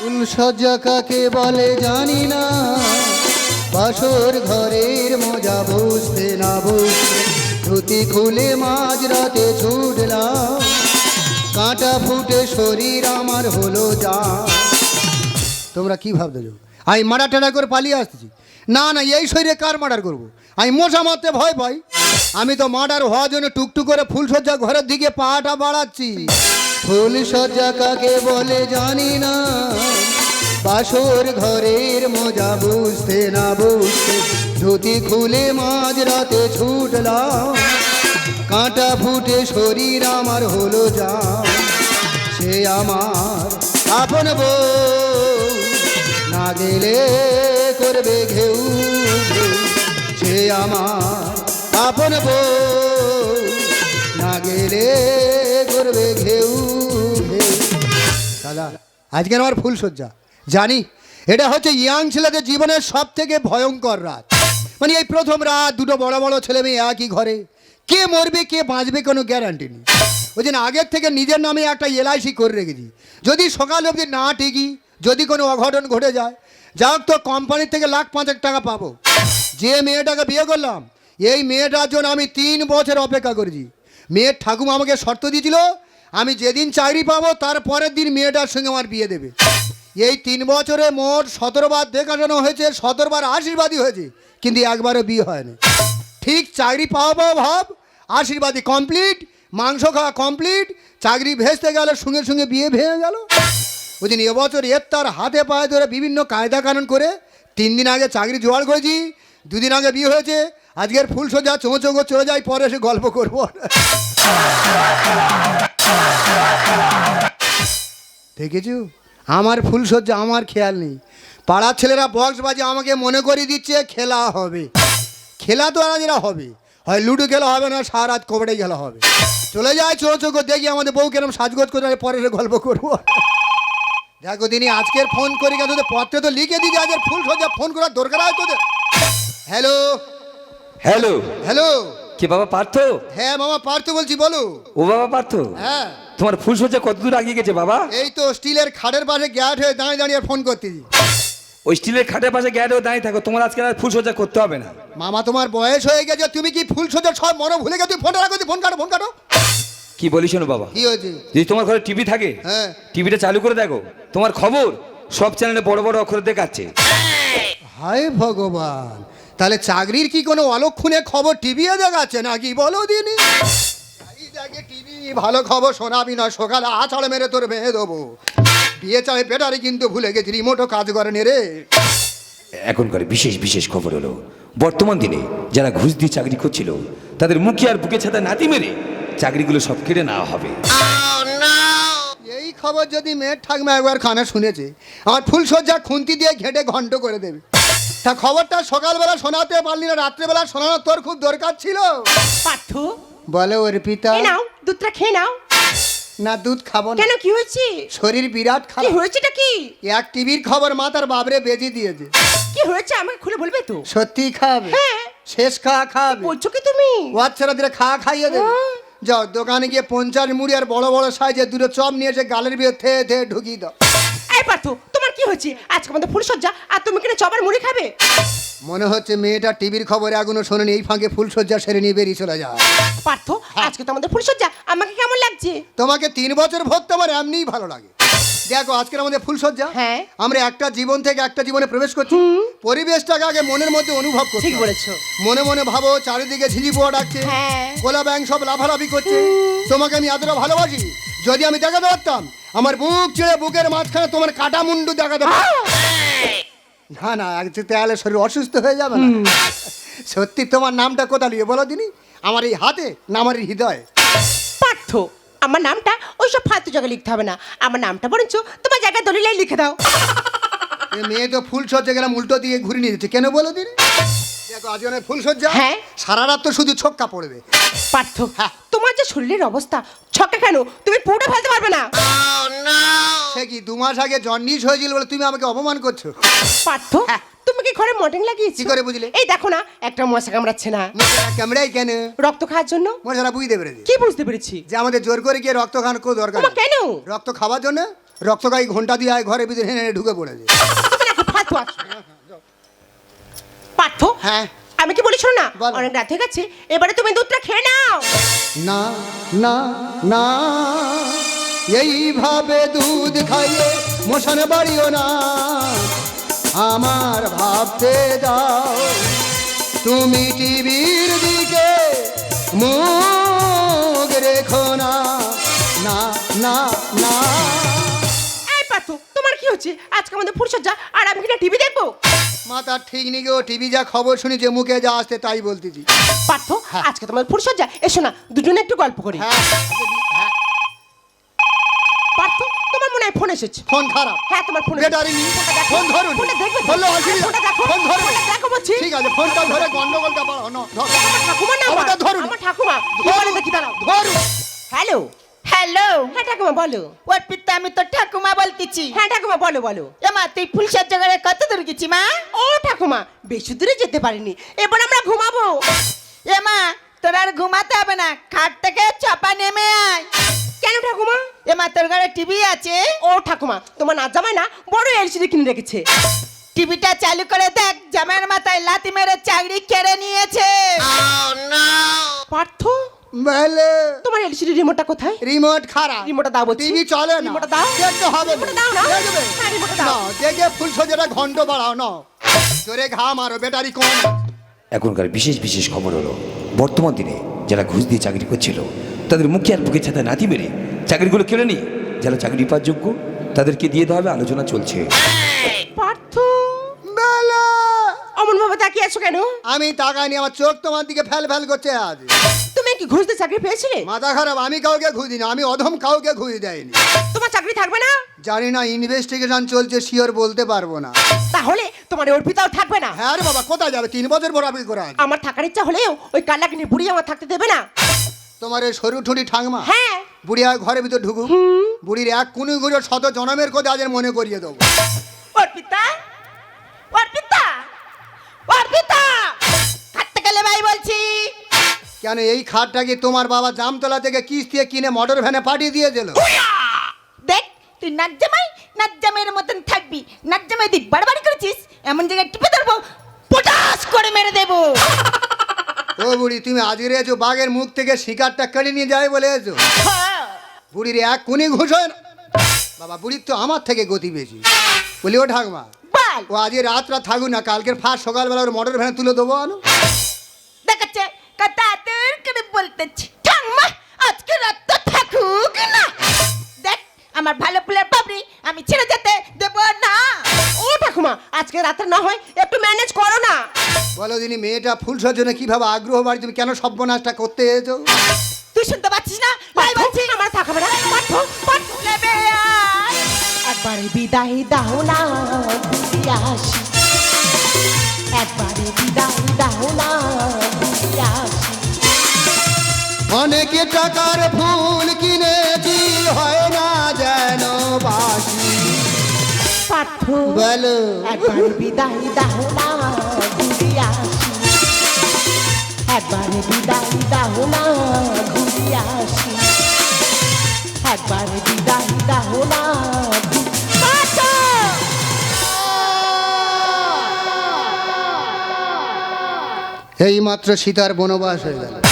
ফুলসজ্জা কাকে বলে জানি না। বাসর ঘরের মজা বুঝতে না বুঝতে ধুতি খুলে মাঝ রাতে ছুটলাম। কাঁটা ফুটে শরীর আমার হলো যা। তোমরা কি ভাবতেছো আমি মারা টাড়া করে পালিয়ে আসতেছি। না না, এই শরীরে কার মার্ডার করব? আমি মশা মারতে ভয় পাই। আমি তো মার্ডার হওয়ার জন্য টুকটুক করে ফুলসজ্জা ঘরের দিকে পাটা বাড়াচ্ছি। ফুলসজ্জা কাকে বলে জানি না। বাসর ঘরের মজা বুঝতে না বুঝতে ধুতি খুলে মাঝ রাতে ছুটলাম। কাঁটা ফুটে শরীর আমার হলো যা। সে আমার আপন বউ, না গেলে করবে ঘেউ। সে আমার আপন বউ। দাদা, আজকে আমার ফুল সজ্জা জানি, এটা হচ্ছে ইয়াং ছেলেদের জীবনের সব থেকে ভয়ঙ্কর রাত। মানে এই প্রথম রাত, দুটো বড় বড় ছেলে মেয়ে একই ঘরে। কে মরবে, কে বাঁচবে কোনো গ্যারান্টি নেই। ওই জন্য আগের থেকে নিজের নামে একটা এলআইসি করে রেখেছি। যদি সকাল অবধি না টিকি, যদি কোনো অঘটন ঘটে যায় হোক তো কোম্পানির থেকে লাখ পাঁচেক টাকা পাবো। যে মেয়েটাকে বিয়ে করলাম, এই মেয়েটার জন্য আমি তিন বছর অপেক্ষা করেছি। মেয়ের ঠাকুমা আমাকে শর্ত দিয়েছিল, আমি যেদিন চাকরি পাবো তার পরের দিন মেয়েটার সঙ্গে আমার বিয়ে দেবে। এই তিন বছরে মোট সতেরোবার দেখাশোনা হয়েছে, সতেরোবার আশীর্বাদই হয়েছে, কিন্তু একবারও বিয়ে হয়নি। ঠিক চাকরি পাওয়া পাওয়া ভাব আশীর্বাদী কমপ্লিট মাংস খাওয়া কমপ্লিট চাকরি ভেস্তে গেল সঙ্গে সঙ্গে বিয়ে ভেঙে গেল। ওই দিন এবছর এর তার হাতে পায়ে ধরে বিভিন্ন কায়দা কানুন করে তিন দিন আগে চাকরি জোগাড় করেছি, দুদিন আগে বিয়ে হয়েছে আজকের ফুল সোজা চোঁ চোখো চলে যাই, পরে এসে গল্প করব। দেখেছ? আমার ফুলসজ্জা আমার খেয়াল নেই। পাড়ার ছেলেরা বক্স বাজে আমাকে মনে করিয়ে দিচ্ছে, খেলা হবে। খেলা তো আর এরা হবে। হয় লুডো খেলা হবে, না সারা রাত কবাডি খেলা হবে। চলে যায় চোখ চোখ দেখি আমাদের বউ কেরম সাজগোজ করে পরে এসে গল্প করব। দেখো, দিনি, আজকের ফোন করি তোদের পত্রে তো লিখে দিদি আজকের ফুল সজ্জা ফোন করার দরকার আছে তোদের। Hello hello. হ্যালো। কে বাবা পার্থ? হ্যাঁ মামা পার্থ বলছি বলো। ও বাবা পার্থ? হ্যাঁ। তোমার ফুলসজ্জা কত দূর আগিয়ে গেছে বাবা? এই তো স্টিলের খাটের পাশে গ্যাট হয়ে দাঁড়িয়ে দাঁড়িয়ে ফোন করতেছি। ওই স্টিলের খাটের পাশে গ্যারেও দাঁড়িয়ে থাকো তোমার আজকে আর ফুলসজ্জা করতে হবে না। মামা তোমার বয়স হয়ে গেছে তুমি কি ফুল সোজা সব মনে ভুলে গেছো? ফোনটা রাখো ফোন কাটো ফোন কাটো। কি বলিস বাবা? কি হয়েছে? যদি তোমার ঘরে টিভি থাকে হ্যাঁ। টিভিটা চালু করে দেখো তোমার খবর সব চ্যানেলে বড় বড় অক্ষরে দেখাচ্ছে হায় ভগবান। তাহলে চাকরির কি কোনো অলক্ষণে খবর টিভিও দেখাচ্ছে নাকি বলো দিনি? টিভি ভালো খবর শোনাবি না সকালে আছাড় মেরে তোর মেয়ে দেবো। বিয়ে চাই পেটারে কিন্তু ভুলে গেছি রিমোটও কাজ করে নে রে এখনকার বিশেষ বিশেষ খবর হলো বর্তমান দিনে যারা ঘুষ দিয়ে চাকরি করছিল তাদের মুখে আর বুকে ছাতা নাতি মেরে চাকরিগুলো সব কেড়ে নেওয়া হবে। এই খবর যদি মেয়ের ঠাকমা একবার খানা শুনেছে আমার ফুল সজ্জা খুন্তি দিয়ে ঘেটে ঘন্ট করে দেবে। তা খবরটা সকালবেলা শোনাতে পারলি না রাত্রেবেলা শোনানো তোর খুব দরকার ছিল। পার্থ। বলে ওর পিতা খেয়ে নাও দুধটা খেয়ে নাও। না দুধ খাব না। কেন কি হয়েছে? শরীর বিরাট কি খারাপ। হয়েছেটা কি? এক টিভির খবর মা তার বাবরে বেজে দিয়েছে। কি হয়েছে? আমাকে খুলে বলবে তো। সত্যি খাবে। হ্যাঁ। শেষ খাওয়া খাবে। বলছো কি তুমি? বাচ্চারা দিলে খাওয়া খাইয়ে দেবে। হ্যাঁ। যাও দোকানে গিয়ে পঞ্চাশ মুড়ি আর বড় বড় সাইজের দুটো চপ নিয়ে এসে গালের বিয়ে থেয়ে থেয়ে ঢুকিয়ে দাও। এই পার্থ তোমার কি হয়েছে? আজকে আমাদের ফুল সজ্জা আর তুমি কিনা চবার মুড়ি খাবে? মনে হচ্ছে মেয়েটা টিভির খবরে এখনও শোনেনি এই ফাঁকে ফুল সজ্জা সেরে নিয়ে বেরিয়ে চলে যায়। পার্থ আজকে তো আমাদের ফুল সজ্জা আমাকে কেমন লাগছে? তোমাকে তিন বছর ভর্তি আমার এমনিই ভালো লাগে। দেখো আজকের আমাদের ফুলসজ্জা হ্যাঁ। আমরা একটা জীবন থেকে একটা জীবনে প্রবেশ করছি। পরিবেশটাকে আগে মনের মধ্যে অনুভব করছি ঠিক বলেছ। মনে মনে ভাবো চারিদিকে ঝিঝি পোয়া ডাকছে। হ্যাঁ। গোলা ব্যাং সব লাফালাফি করছে। তোমাকে আমি এতটা ভালোবাসি যদি আমি দেখাতে পারতাম আমার বুক ছেড়ে বুকের মাঝখানে তোমার কাটা মুন্ডু দেখাতে। না না তাহলে শরীর অসুস্থ হয়ে যাবে না। সত্যি তোমার নামটা কোথায় লিয়ে বলো দিনি? আমার এই হাতে না আমার এই হৃদয়ে? পার্থ আমার নামটা ওইসব ফালতু জায়গায় লিখতে হবে না। আমার নামটা বরঞ্চ তোমার জায়গায় দলিলাই লিখে দাও। মেয়ে তো ফুল সজ্জা গেলাম উল্টো দিয়ে ঘুরে নিয়ে যাচ্ছে। কেন বলো দিন? দেখো আজ অনেক ফুল সজ্জা হ্যাঁ। সারা রাত তো শুধু ছক্কা পড়বে। পার্থ হ্যাঁ। তোমার যে শরীরের অবস্থা ছক্কা কেন? তুমি পুরো ফেলতে পারবে না। সে কি দু মাস আগে জন্ডিস হয়েছিল বলে তুমি আমাকে অপমান করছ? পার্থ হ্যাঁ। তুমি কি ঘরে মর্টিং লাগিয়েছি? কি করে বুঝলে? এই দেখো না একটা মশা কামড়াচ্ছে না। ক্যামেরাই কেন? রক্ত খাওয়ার জন্য? মশারা বুঝতে পেরেছি। কি বুঝতে পেরেছি? যে আমাদের জোর করে গিয়ে রক্ত খাওয়ানো কেউ দরকার কেন? রক্ত খাওয়ার জন্য রক্তগাই ঘণ্টা দিয়ে আয় ঘরে ভিতরে হেনে ঢুকে পড়েছে। আছো? পার্থ হ্যাঁ। আমি কি বলি শোনো না? বল। অনেক রাত হয়ে গেছে এবারে তুমি দুধটা খেয়ে নাও। না না না এইভাবে দুধ খাইয়ে মোশন বাড়িও না। আমার ভাবতে দাও তুমি টিভির দিকে মুখ রেখো না। না না না। এই পার্থ তোমার কি হচ্ছে? আজকে আমাদের ফুরসজ্জা আর আমি কিনা টিভি দেখব? মাথা ঠিক নেই গো টিভি যা খবর শুনি যে মুখে যা আসতে তাই বলতেছি। পার্থ হ্যাঁ। আজকে তোমার ফুরসজ্জা এসো না দুজনে একটু গল্প করি। হ্যাঁ। হ্যাঁ, পার্থ তোমার মনে হয় ফোন এসেছে? ফোন খারাপ। হ্যাঁ তোমার ফোন ব্যাটারি নেই। ফোন ধরুন। ফোনটা দেখবে তো? অসুবিধা ফোনটা দেখো। ফোন ধরুন। ফোনটা দেখো বলছি। ঠিক আছে ফোনটা ধরে গন্ডগোলটা বাড়ানো ধর। আমার ঠাকুমার নাম্বার। আমাকে ধরুন। আমার ঠাকুমা দেখি দাঁড়াও। ধরুন। হ্যালো। হ্যালো হ্যাঁ ঠাকুমা বলো। ওর পিতা আমি তো ঠাকুমা বলতেছি। হ্যাঁ ঠাকুমা বলো বলো। এমা তুই ফুলসজ্জা করে কত দূর গেছি মা? ও ঠাকুমা বেশি দূরে যেতে পারিনি। এবার আমরা ঘুমাবো। এমা তোর আর ঘুমাতে হবে না খাট থেকে চাপা নেমে আয়। কেন ঠাকুমা? এমা তোর ঘরে টিভি আছে? ও ঠাকুমা তোমার না জামাই না বড় এলসিডি কিনে রেখেছে। টিভিটা চালু করে দেখ জামাইয়ের মাথায় লাথি মেরে চাকরি কেড়ে নিয়েছে। পার্থ? বলে তোমার এলসিডি রিমোটটা কোথায়? রিমোট খারাপ। রিমোটটা দাও বলছি। টিভি চলে না। রিমোটটা দাও। দেখতে হবে। রিমোটটা দাও না। দেখবে হ্যাঁ রিমোটটা দাও। দেখে ফুল সজেটা ঘন্ট বাড়াও না। জোরে ঘাম আরও ব্যাটারি কম। এখনকার বিশেষ বিশেষ খবর হলো বর্তমান দিনে যারা ঘুষ দিয়ে চাকরি করছিল তাদের মুখে আর বুকে ছাতা নাতি মেরে চাকরিগুলো কেড়ে নিয়ে যারা চাকরি পাওয়ার যোগ্য তাদেরকে দিয়ে দেওয়া হবে আলোচনা চলছে। পার্থ! বেলা অমন ভাবে তাকিয়ে আছো কেন? আমি টাকা নিয়ে আমার চোখ তোমার দিকে ফেল ফেল করছে আজ। কি ঘুষ দিয়ে চাকরি পেয়েছিলে? মাথা খারাপ আমি কাউকে ঘুষ দিই না আমি অধম কাউকে ঘুষ দেয়নি। তোমার চাকরি থাকবে না? জানি না ইনভেস্টিগেশন চলছে শিওর বলতে পারব না। তাহলে তোমার অর্পিতাও থাকবে না? হ্যাঁ রে বাবা কোথায় যাবে? তিন বছর পর আপনি করা আমার থাকার ইচ্ছা হলেও ওই কাল্লাকিনি বুড়ি আমার থাকতে দেবে না। তোমার এই সরু ঠুটি ঠাংমা হ্যাঁ। বুড়ি আর ঘরের ভিতর ঢুকু বুড়ির এক কুনি ঘুরে শত জনমের কথা আজ মনে করিয়ে দেবো। অর্পিতা অর্পিতা অর্পিতা কেন এই খাটটাকে তোমার বাবা জামতলা থেকে কিস্তিয়ে কিনে মোটর ভ্যানে পাঠিয়ে দিয়ে দিল দেখ তুই নাচ জামাই নাচ জামাইয়ের মতন থাকবি। নাচ জামাই দিক বাড়াবাড়ি করেছিস? এমন জায়গায় টিপে ধরবো পটাশ করে মেরে দেবো। ও বুড়ি তুমি আজকে এসো বাঘের মুখ থেকে শিকারটা কেড়ে নিয়ে যায় বলে এসো। হ্যাঁ। বুড়ির এক কুনি ঘুষ বাবা বুড়ির তো আমার থেকে গতি বেশি। বলি ও ঠাকমা ও আজকে রাতটা থাকুক না কালকের ফার্স্ট সকালবেলা ওর মোটর ভ্যানে তুলে দেবো আনো। তোর করে ঠাম্মা আজকে রাতটা থাকুক না। দেখ আমার ভালো ফুলের পাবড়ি আমি ছেড়ে যেতে দেব না। ও ঠাকুমা আজকে রাতে না হয় একটু ম্যানেজ করো না। বলো দিনি মেয়েটা ফুল সজ্জনে কীভাবে আগ্রহ বাড়ি তুমি কেন সর্বনাশটা করতে এসো তুই শুনতে পাচ্ছিস না? ভাই বলছি। আমার থাকবে না পার্থ পার্থ নেবে আয়। একবারে বিদায় দাও না ঘুরে আসি। একবারে বিদায় দাও না ঘুরে আসি। অনেকে টাকার ফুল কিনেছি হয় না যেন বাসি পার্থ বলো। একবারে বিদায় দাও না ঘুরে আসি। একবারে বিদায় দাও না ঘুরে আসি। একবারে বিদায় দাও না এই মাত্র সীতার বনবাস হয়ে গেল।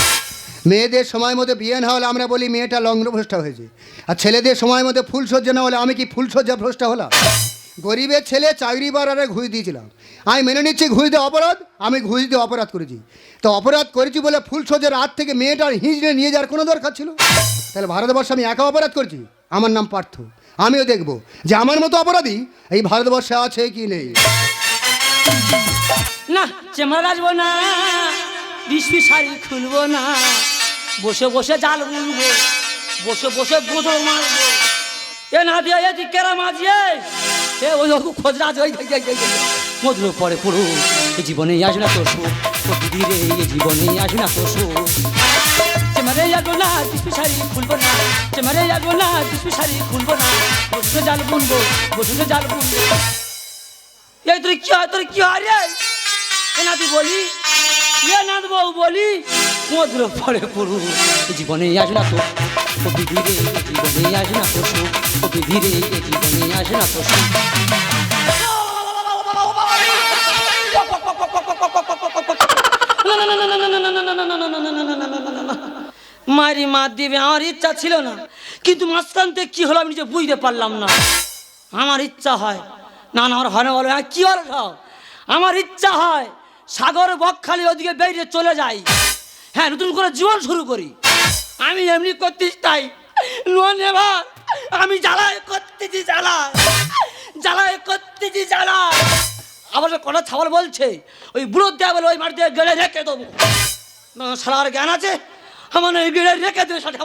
মেয়েদের সময় মতো বিয়ে না হলে আমরা বলি মেয়েটা লগ্নভ্রষ্টা হয়েছে। আর ছেলেদের সময় মতো ফুলসজ্জা না হলে আমি কি ফুলসজ্জা ভ্রষ্টা হলাম? গরিবের ছেলে চাকরি বাড়ারে ঘুষ দিয়েছিলাম। আমি মেনে নিচ্ছি ঘুষ দিয়ে অপরাধ, আমি ঘুষ দিয়ে অপরাধ করেছি। তো অপরাধ করেছি বলে ফুলসজ্জার রাত থেকে মেয়েটার হিঁচড়ে নিয়ে যাওয়ার কোনো দরকার ছিল? তাহলে ভারতবর্ষে আমি একা অপরাধ করছি? আমার নাম পার্থ। আমিও দেখব যে আমার মতো অপরাধী এই ভারতবর্ষে আছে কি নেই। না চেমারাজবো না বিসবি শাড়ি খুলবো না। বসে বসে জাল বুনবো বসে বসে গোঁজো মারবো। এ না দিয়ে, এ কেরা মাঝিয়ে? এ ওই খোঁজরা ওই। মধুর পরে পড়ো এ জীবনে আসে না তোর সুখ। দিদি রে, এ জীবনে আসে না তোর সুখ। চেমারে যাব না বিসবি শাড়ি খুলবো না। চেমারে যাব না বিসবি শাড়ি খুলবো না। বসে জাল বুনবো বসে জাল বুনবো। এই তোর কি হয়, তোর কি হয় রে? এ নাতি বলি, এ নাথ বউ বলি সমুদ্র পরে পড়ু জীবনে আসে না তো ও বিধিরে জীবনে আসে না তো সুখ ও বিধিরে জীবনে আসে না তো মারি মা দিবে, আমার ইচ্ছা ছিল না, কিন্তু মাঝখান থেকে কি হলো আমি নিজে বুঝতে পারলাম না। আমার ইচ্ছা হয়, না না, আমার হয় না বলো হ্যাঁ কি আমার ইচ্ছা হয়, সাগর বকখালি ওদিকে বেরিয়ে চলে যাই। হ্যাঁ নতুন করে জীবন শুরু করি। আমি এমনি করতেছি তাই। লোন এবার আমি জ্বালায় করতেছি জ্বালা জ্বালায় করতেছি জ্বালা আবার কটা ছাগল বলছে, ওই বুড়ো দেয়া বলে ওই মাঠ দিয়ে গেড়ে রেখে দেবো। শালার জ্ঞান আছে? আমার ওই গেড়ে রেখে দেবে সাথে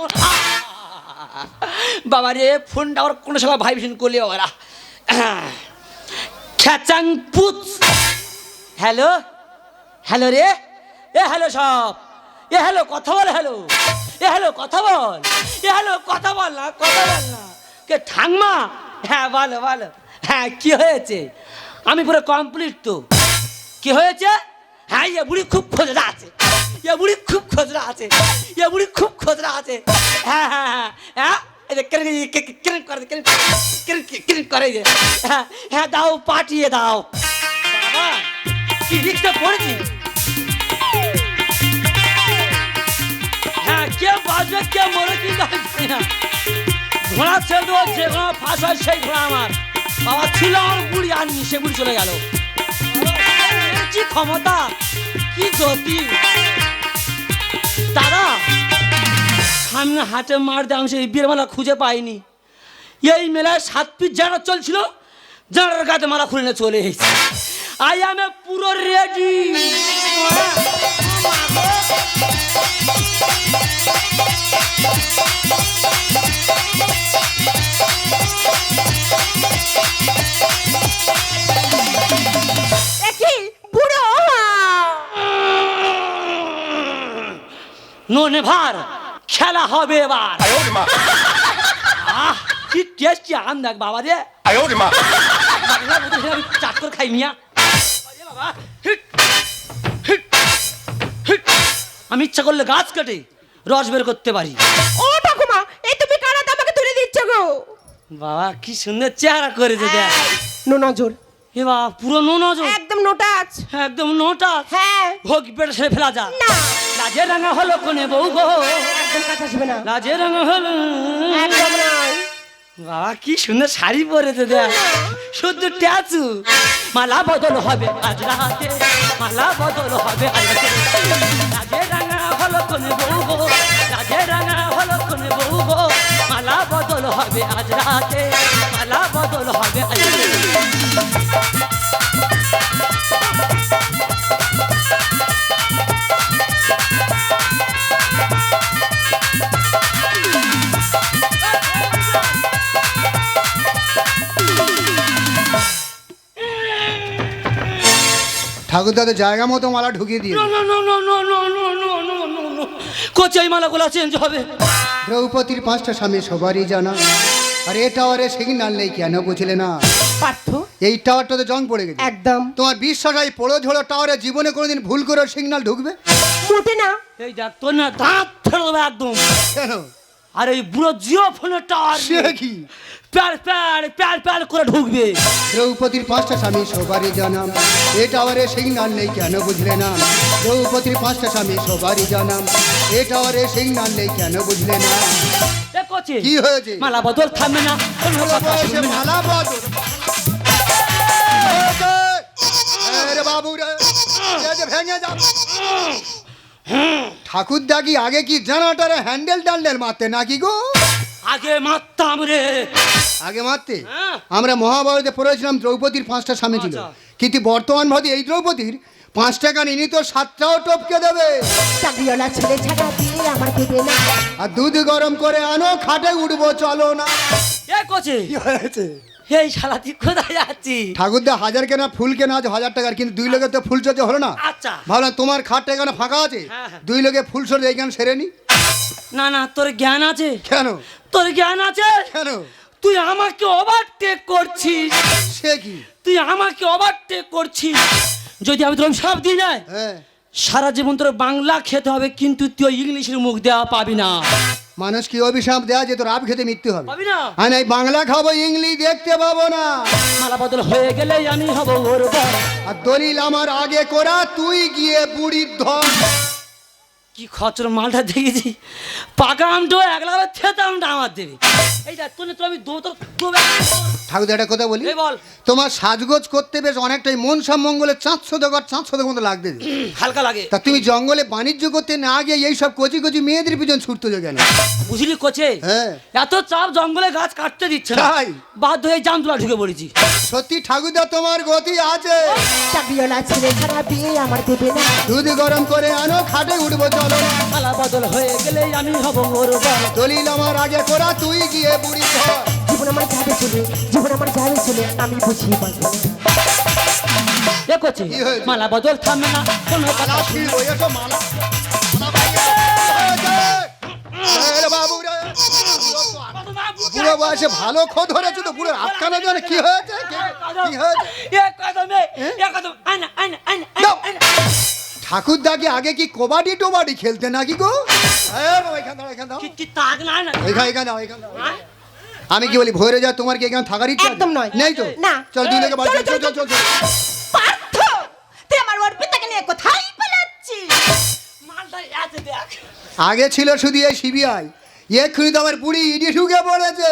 বাবা রে, ফোনটা আবার কোনো সময় ভাইব্রেশন করলে ওরা খ্যাচাং পুচ হ্যালো? হ্যালো রে? এ, হ্যালো সব। এ হ্যালো, কথা বল, হ্যালো। এ হ্যালো, কথা বল। এ হ্যালো, কথা বল না, কথা বল না। কে ঠাংমা হ্যাঁ বলো বলো। হ্যাঁ কি হয়েছে? আমি পুরো কমপ্লিট তো। কি হয়েছে? হ্যাঁ এ বুড়ি খুব খোঁজরা আছে। এ বুড়ি খুব খোঁজরা আছে। এ বুড়ি খুব খোঁজরা আছে। হ্যাঁ হ্যাঁ হ্যাঁ হ্যাঁ। করে হ্যাঁ হ্যাঁ দাও, পাঠিয়ে দাও। বাবা, কি পড়েছি কে বাজবে, কে মরে কি না। ঘোড়া ছেড়ে দেবো, যে ঘোড়া ফাঁস হয় সেই ঘোড়া আমার। বাবা ছিল আমার বুড়ি, আর নি সে বুড়ি চলে গেল। কি ক্ষমতা? কি গতি? দাদা, সামনে হাটে মার দাম সেই বিয়ের মালা খুঁজে পাইনি। এই মেলায় সাত পিস যারা চলছিল যারার গাতে মালা খুলে নিয়ে চলে এসেছি। আই আমি পুরো রেডি ননে ভার খেলা হবে এবার আহ কি টেস্টি আম দেখ বাবা রে চাট করে খাই মিয়া বাবা। আমি ইচ্ছা করলে গাছ কেটে রস বের করতে পারি। ও ঠাকুমা এই তুমি কারাতে আমাকে তুলে দিচ্ছ গো? বাবা কি সুন্দর চেহারা করেছে দেখ। নো নজর। এ বাবা পুরো নো নজর। একদম নোটাচ একদম নোটা হ্যাঁ। হোক পেটে সেরে ফেলা যা না। লাজে রাঙা হলো কোনে বউ গো। একদম কাছে আসবে না। লাজে রাঙা হলো। একদম নয় বাবা কি সুন্দর শাড়ি পরেছে দেখ। শুধু ট্যাচু। মালা বদল হবে আজ রাতে। মালা বদল হবে আজ রাতে। কোনে গো? রাজে রাঙা হলো কোনে বউ মালা বদল হবে আজ রাতে, মালা বদল হবে আজ ঠাকুর দাদা জায়গা মতো মালা ঢুকিয়ে দিয়ে কোচাই মালাগুলো চেঞ্জ হবে? দ্রৌপদীর পাঁচটা স্বামী সবারই জানা। আর এ টাওয়ারে সিগন্যাল নেই কেন বুঝলে না? পার্থ? এই টাওয়ারটা তো জং পড়ে গেছে। একদম। তোমার বিশ্বাস হয় পোড়ো ঝোড়ো টাওয়ারে জীবনে কোনোদিন ভুল করে সিগন্যাল ঢুকবে? মোটে না। এই দাঁত তো না দাঁত ছেড়ে একদম। কেন? আর এই বুড়ো জিও ফোনের টাওয়ার সে কি? প্যার প্যার প্যার প্যার করে ঢুকবে। দ্রৌপদীর পাঁচটা স্বামী সবারই জানাম এ টাওয়ারে সিগন্যাল নেই কেন বুঝলে না? দ্রৌপদীর পাঁচটা স্বামী সবারই জানাম এ টাওয়ারে সিগন্যাল নেই কেন বুঝলে না? কি হয়েছে? মালা বদল থামবে না। মালা বদল। বাবু রে ভেঙে যাবে। ঠাকুর দাগি আগে কি জানাটারে হ্যান্ডেল টান্ডেল মারতে নাকি গো? আগে মারতাম রে। আগে মারতে? হ্যাঁ। আমরা মহাভারতে পড়েছিলাম দ্রৌপদীর পাঁচটা স্বামী ছিল। আচ্ছা। কিন্তু বর্তমান ভাবে এই দ্রৌপদীর পাঁচ টাকা নিনি তো সাতটাও টপকে দেবে। আর দুধ গরম করে আনো খাটে উঠবো চলো না। এ কোচে কি হয়েছে? এই শালা তুই কোথায় যাচ্ছি ঠাকুরদা হাজার কেনা ফুল কেনা আছে হাজার টাকার কিন্তু দুই লোকের তো ফুল চর্চা হলো না? আচ্ছা। ভাবলাম তোমার খাটটা এখানে ফাঁকা আছে? হ্যাঁ, হ্যাঁ। দুই লোকে ফুল সরে এইখানে সেরে নি? না না তোর জ্ঞান আছে? কেন? তোর জ্ঞান আছে? কেন? তুই আমাকে ওভারটেক করছিস। সে কি? তুই আমাকে ওভারটেক করছিস। যদি আমি তোর সব দিই না হ্যাঁ। সারা জীবন তোর বাংলা খেতে হবে কিন্তু তুই ইংলিশের মুখ দেওয়া পাবি না। মানুষ কি অভিশাপ দেওয়া যে তোর আপ খেতে মৃত্যু হবে? পাবি না। আমি বাংলা খাব ইংলিশ দেখতে পাবো না। মালা বদল হয়ে গেলে আমি হব ওর বর। আর দলিল আমার আগে করা তুই গিয়ে বুড়ির ধর কি খচর মালটা দেখেছি? পাকা আমটো একলা থেতে আমটা আমার দেবে। এইটা তুই তো আমি দো তোর ঠাকুর একটা কথা বলি? বল। তোমার সাজগোজ করতে বেশ অনেকটাই মন মঙ্গলে চাঁদ শতকর চাঁদ শতক মতো লাগতে হালকা লাগে। তা তুমি জঙ্গলে বাণিজ্য করতে না গিয়ে এই সব কচি কচি মেয়েদের পিছন ছুটতে যে কেন? বুঝলি কোচে? হ্যাঁ। এত চাপ জঙ্গলে গাছ কাটতে দিচ্ছে তাই? বাধ্য হয়ে জামতুলা ঢুকে পড়েছি। সত্যি ঠাকুরদা তোমার গতি আছে। চাকরিওয়ালা ছেলে ছাড়া বিয়ে আমার দেবে না। দুধ গরম করে আনো খাটে উঠবো চলো। বদল হয়ে গেলে আমি হব বর। দলিল আমার আগে করা তুই গিয়ে বুড়ি জীবন আমার যাবে চলে জীবন আমার যাবে চলে আমি বুঝিয়ে পারব এ কোচে মালা বদল থামে না কোনো কথা মালা। বাবু রে। বুড়ো বয়সে ভালো খোঁজ ধরেছে তো বুড়ো আটকানো জানে কি হয়েছে? কি- কি হয়েছে ঠাকুরদাকে আগে কি কবাডি টোবাডি খেলতে নাকি গো। আমি কি বলি ভোরে যা তোমার কি এখানে থাকার ইচ্ছা? একদম নয়। নেই তো? না। চল দুই লোকে বাড়ি চল চল চল চল পার্থ তুই আমার অর্পিতাকে নিয়ে কোথায় পালাচ্ছিস মালটা এত দেখ। আগে ছিল শুধু এই সিবিআই এক্ষুনি তো আমার বুড়ি ইডি ঢুকে পড়েছে।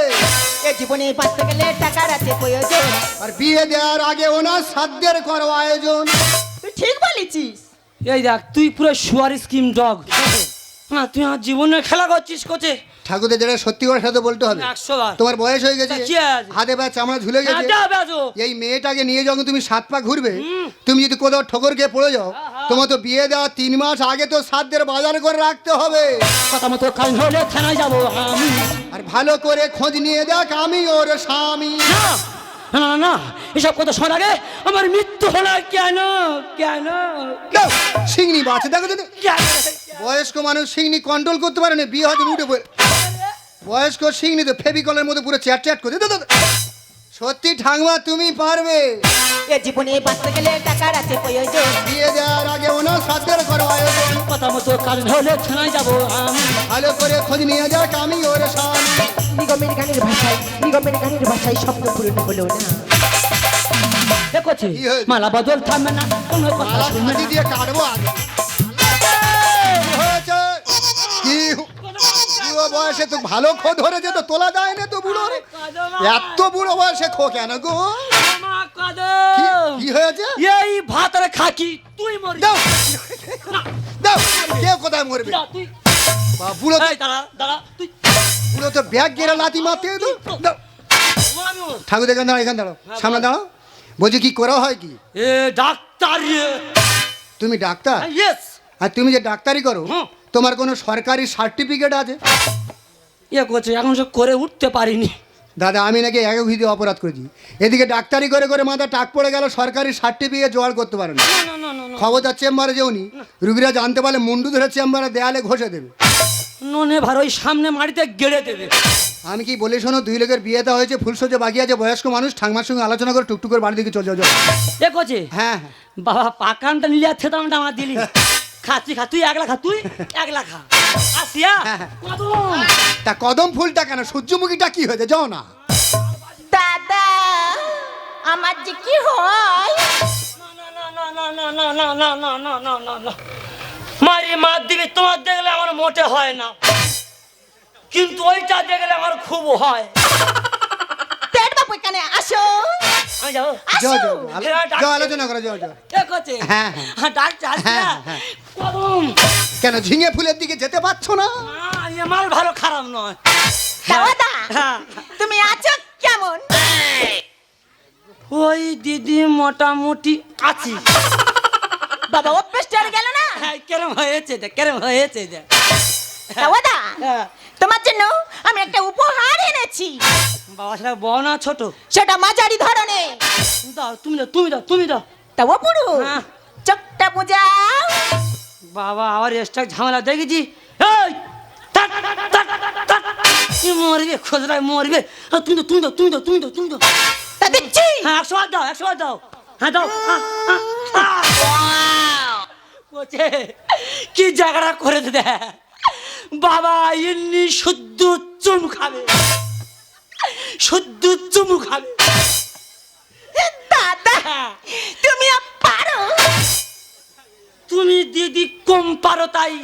এ জীবনে বাঁচতে গেলে টাকার আছে প্রয়োজন। আর বিয়ে দেওয়ার আগে ওনার সাধ্যের করো আয়োজন। তুই ঠিক বলেছিস। এই দেখ তুই পুরো শুয়ার স্কিম ডগ। না তুই আমার জীবনে খেলা করছিস কোচে। ঠাকুরদের যেটা সত্যি করে সাথে বলতে হবে। তোমার বয়স হয়ে গেছে? হাতে পা চামড়া ঝুলে হ্যাঁ, গেছে। এই মেয়েটাকে নিয়ে যখন তুমি সাত পা ঘুরবে তুমি যদি কোথাও ঠোকর খেয়ে পড়ে যাও তোমার তো বিয়ে দেওয়া তিন মাস আগে তো সাধ্যের বাজার করে রাখতে হবে। কথা মতো কাল হলে থানায় যাব আমি। আর ভালো করে খোঁজ নিয়ে দেখ আমি ওর স্বামী। না না এসব কথা শোনা গে আমার মৃত্যু হলো কেন কেন সিংনি বাঁচে দেখো যদি? বয়স্ক মানুষ সিংনি কন্ট্রোল করতে পারে না বিয়ে হয়তো উঠে পড়ে বয়স্ক সিংনি তো ফেবিকলের মধ্যে পুরো চ্যাট চ্যাট করে। সত্যি ঠাংমা তুমি পারবে এ জীবনে বাঁচতে গেলে টাকার আছে প্রয়োজন। বিয়ে দেওয়ার আগে সাধ্যের করো আয়োজন। কথা মতো হলে থানায় যাব আমি। ভালো করে খোঁজ নিয়ে যাক আমি ওর স্বামী। নিগমের গানের ভাষায় নিগমের গানের ভাষায় স্বপ্ন পূরণ হলো না। দেখছি? মালা বদল থামবে না কোনো কথা মালা শুনবে না। দিয়ে কাটবো আগে। বয়সে তো ভালো খো ধরেছে তো তোলা যায় না তো বুড়ো? এত বুড়ো বয়সে খো কেন গো? মা কি কদম কি হয়েছে? এই ভাতের খাকি তুই মরি দাও। দাও কেউ কোথায় মরবে? তুই বা বুড়ো এই দাঁড়া দাঁড়া তুই বুড়ো তো ব্যাগ গেরা লাতি মারতে তো দাও। ঠাকুর এখানে দাঁড়াও এখানে দাঁড়াও সামনে দাঁড়াও। বলছি কি করা হয় কি? এ ডাক্তার তুমি ডাক্তার? ইয়েস আর তুমি যে ডাক্তারি করো তোমার কোনো সরকারি সার্টিফিকেট আছে? ইয়ে করছে এখন সে করে উঠতে পারিনি। দাদা আমি নাকি এক ভিদে অপরাধ করেছি। এদিকে ডাক্তারি করে করে মাথা টাক পড়ে গেল সরকারি সার্টিফিকেট জোগাড় করতে পারে না। খবরদার চেম্বারে যেওনি রুগীরা জানতে পারলে মুন্ডু ধরে চেম্বারে দেয়ালে ঘষে দেবে। ননে ভার ওই সামনে মাটিতে গেড়ে দেবে। আমি কি বলে শোনো দুই লোকের বিয়েতে হয়েছে ফুলসজ্জা বাকি আছে বয়স্ক মানুষ ঠাংমার সঙ্গে আলোচনা করে টুকটুক করে বাড়ি দিকে চলে যাও। এ করছে হ্যাঁ হ্যাঁ। বাবা পাকানটা নিলে আর থেতামটা আমার দিলি। খাচ্ছি খা তুই একলা খা তুই একলা খা। আসিয়া হ্যাঁ, হ্যাঁ। কদম। তা কদম ফুলটা কেন? সূর্যমুখীটা কি হয়েছে? যাও না। দাদা আমার যে কি হয়? মারি মার দিবি তোমার দেখলে আমার মোটে হয় না। কিন্তু ওইটা দেখলে আমার খুব হয়। এখানে আসো। যাও যাও আলো- যাও আলোচনা করো যাও যাও। এ হ্যাঁ, হ্যাঁ। হ্যাঁ হ্যাঁ, হ্যাঁ। কদম কেন ঝিঙে ফুলের দিকে যেতে পারছ না? এ মাল ভালো খারাপ নয়। দাদা হ্যাঁ তুমি আছো কেমন? ওই দিদি মোটামুটি আছি। বাবা অভ্যেসটা আর গেল না? হ্যাঁ কেরম হয়েছে দেখ কেরম হয়েছে দাদা হ্যাঁ। তোমার জন্য আমি একটা উপহার এনেছি। বাবা সেটা বড় না ছোট? সেটা মাঝারি ধরনের। দাও তুমি দাও তুমি দাও তুমি দাও। তা ও পুরু হ্যাঁ। চোখটা বুঝাও বাবা আবার এক্সট্রা ঝামেলা দেখেছি? এই মরবে খোঁজরায় মরবে। তুমি তো তুমি দাও তুমি দাও তুমি দাও তুমি তা দিচ্ছি। হ্যাঁ একশো বার দাও একশো বার দাও। হ্যাঁ দাও আ, আ, আ। বলছে কি জায়গাটা করে দে বাবা এমনি শুদ্ধ চুমু খাবে। শুদ্ধ চুমু খাবে। দাদা তুমি দিদি কম পারো তাই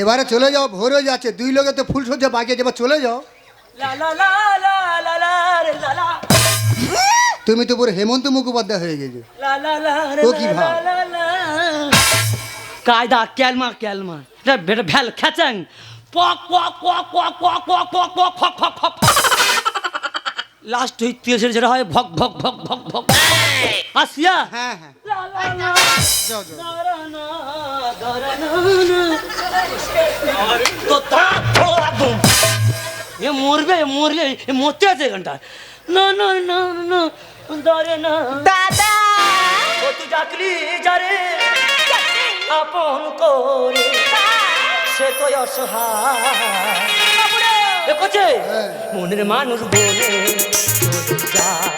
এবারে চলে যাও ভোর হয়ে যাচ্ছে। দুই লোকে তো ফুল সজ্জা বাকি আছে চলে যাও। তুমি তো পুরো হেমন্ত মুখোপাধ্যায় হয়ে গেছো। ও কি ভাব? কায়দা ক্যালমা ক্যালমা। বেটা ভ্যাল খেচাং লাস্ট ওই তেল সেটা হয় ভক ভক ভক ভক ভক। আসিয়া। হ্যাঁ হ্যাঁ। লা লা লা। যাও যাও। তো। এ মরবে মরবে এ মরতে আছে এখানটা না না না না দাঁড়ে না দাদা তুই ডাকলি যারে আপন করে সে তো অসহায়। এ কোচে? হ্যাঁ। মনের মানুষ বলে যায়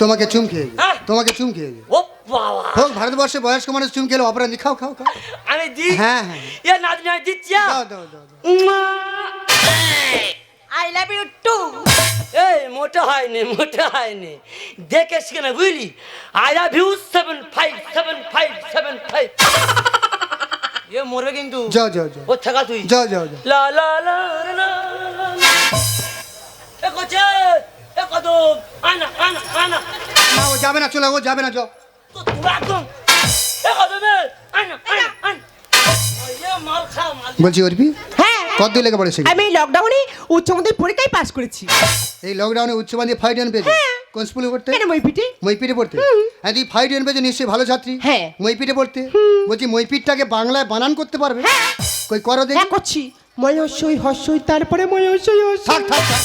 তোমাকে চুম খেয়ে গেছে। হ্যাঁ? তোমাকে চুম খেয়ে গেছে। ও বাবা হোক ভারতবর্ষে বয়স্ক মানুষ চুম খেলে অপরাধী খাও খাও খাও আমি দি হ্যাঁ, হ্যাঁ। এ নাতনি আমি দিচ্ছি। দাও দাও দাও। আই লাভ ইউ টু এই মোটা হয়নি মোটা হয়নি দেখে শিখে না বুঝলি I love you seven five seven five seven five এ মরবে কিন্তু যাও যাও যাও ও থাকা তুই যাও যাও যাও লা লা লা লা লা লা। এ কোচে মা ও যাবে না চলে ও যাবে না যাও। তো একদম এ কদমে মাল মাল বলছি অর্পি হ্যাঁ। কত দিন লেগে পড়েছে আমি এই লকডাউনে উচ্চ মাধ্যমিক পরীক্ষায় পাস করেছি। এই লকডাউনে উচ্চ মাধ্যমিক ফাইভ টেন পেয়েছে। কোন স্কুলে পড়তে? কেন মইপিটি? মইপিটে পড়তে? হ্যাঁ তুই ফাইভ টেন পেয়েছে নিশ্চয়ই ভালো ছাত্রী। হ্যাঁ। মইপিটে পড়তে? বলছি মইপিটটাকে বাংলায় বানান করতে পারবে? হ্যাঁ। কই করো দেখি। হ্যাঁ করছি। ময়সই হর্ষই তারপরে ময়সই থাক থাক থাক।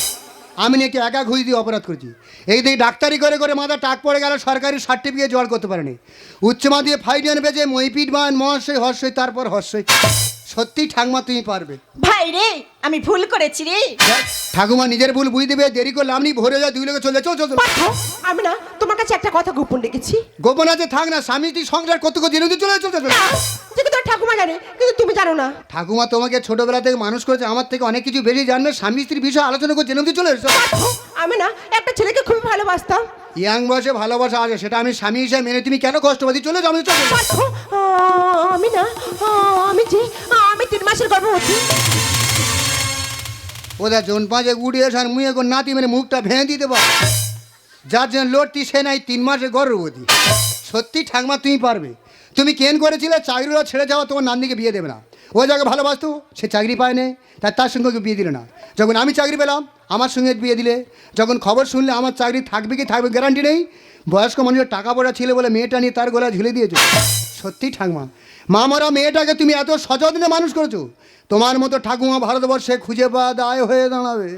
আমি নাকি একা ঘুষ দিয়ে অপরাধ করেছি। এই দিকে ডাক্তারি করে করে মাথা টাক পড়ে গেল সরকারি সার্টিফিকেট জোগাড় করতে পারেনি। উচ্চ মাধ্যমিক ফাইভ টেন পেয়েছে মইপিট মান মহাশয় হর্ষই তারপর হর্ষই সত্যি ঠাকুমা তুমি পারবে। ভাই রে আমি ভুল করেছি রে। ঠাকুমা নিজের ভুল বুঝ দেবে দেরি করলে আমি ভরে যায় দুই লোকে চলে চল। চল। আমি না তোমার কাছে একটা কথা গোপন রেখেছি। গোপন আছে থাক না স্বামী তুই সংসার করতে করতে চলে চল চল ঠাকুমা জানে কিন্তু তুমি জানো না। ঠাকুমা তোমাকে ছোটবেলা থেকে মানুষ করেছে আমার থেকে অনেক কিছু বেশি জানবে স্বামী স্ত্রীর বিষয়ে আলোচনা করে জেনে চলে এসো আমি না একটা ছেলেকে খুবই ভালোবাসতাম। ইয়াং বয়সে ভালোবাসা আছে সেটা আমি স্বামী হিসেবে মেনে তুমি কেন কষ্ট পাচ্ছি? চলে যাও আমি চলে। আমি না আমি যে আমি তিন মাসের গর্ভবতী। ওদের জোন পাঁচে উড়িয়ে এসে আর মুয়ে নাতি মেরে মুখটা ভেঙে দিতে পার। যার জন্য লড়তি সে নাই তিন মাসে গর্ভবতী। সত্যি ঠাকমা তুমি পারবে। তুমি কেন করেছিলে? চাকরিরা ছেড়ে যাওয়া তোমার নান্দিকে বিয়ে দেবে না। ও যাকে ভালোবাসতো, সে চাকরি পায় না তাই তার সঙ্গে বিয়ে দিলে না। যখন আমি চাকরি পেলাম, আমার সঙ্গে বিয়ে দিলে। যখন খবর শুনলে, আমার চাকরি থাকবে কি থাকবে গ্যারান্টি নেই। বয়স্ক মানুষের টাকা পয়সা ছিল বলে মেয়েটা নিয়ে তার গলা ঝুলে দিয়েছে। সত্যি ঠাকমা মা মরা মেয়েটাকে তুমি এত সযত্নে মানুষ করেছ। তোমার মতো ঠাকুমা ভারতবর্ষে খুঁজে পাওয়া দায় হয়ে দাঁড়াবে।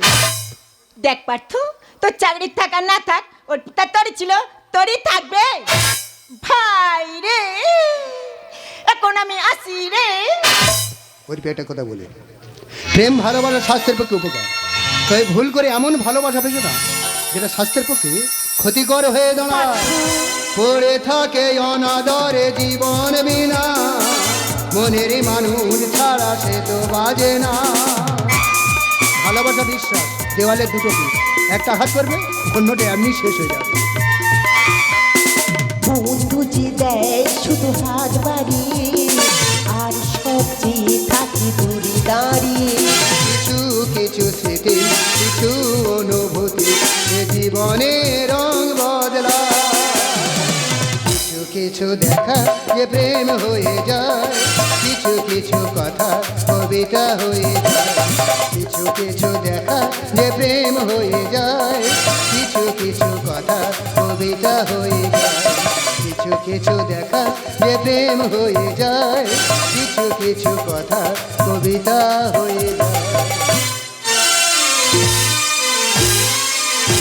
দেখ পার্থ, তোর চাকরি থাক না থাক পিতা তোরই ছিল, তোরই থাকবে। ভাই রে এখন আমি আসি রে। ওর কথা প্রেম ভালোবাসা স্বাস্থ্যের পক্ষে উপকার। তাই ভুল করে এমন ভালোবাসা না, যেটা স্বাস্থ্যের পক্ষে ক্ষতিকর হয়ে দাঁড়ায়। পড়ে থাকে অনাদরে জীবন বিনা, মনের মানুষ ছাড়া সে তো বাজে না। ভালোবাসা বিশ্বাস, দেওয়ালে দুটো পিস একটা হাত করবে, অন্যটা এমনি শেষ হয়ে যাবে। বন্ধু যে দেয় শুধু হাত বাড়িয়ে আর সবচেয়ে থাকি দূরে দাঁড়িয়ে কিছু কিছু স্মৃতি, কিছু অনুভূতি জীবনের জীবনে রং বদলা কিছু দেখা, যে প্রেম হয়ে যায়। কিছু কিছু কথা কবিতা হয়ে যায়। কিছু কিছু দেখা, যে প্রেম হয়ে যায়। কিছু কিছু কথা কবিতা হয়ে যায়। কিছু কিছু দেখা, যে প্রেম হয়ে যায়। কিছু কিছু কথা কবিতা হয়ে যায়।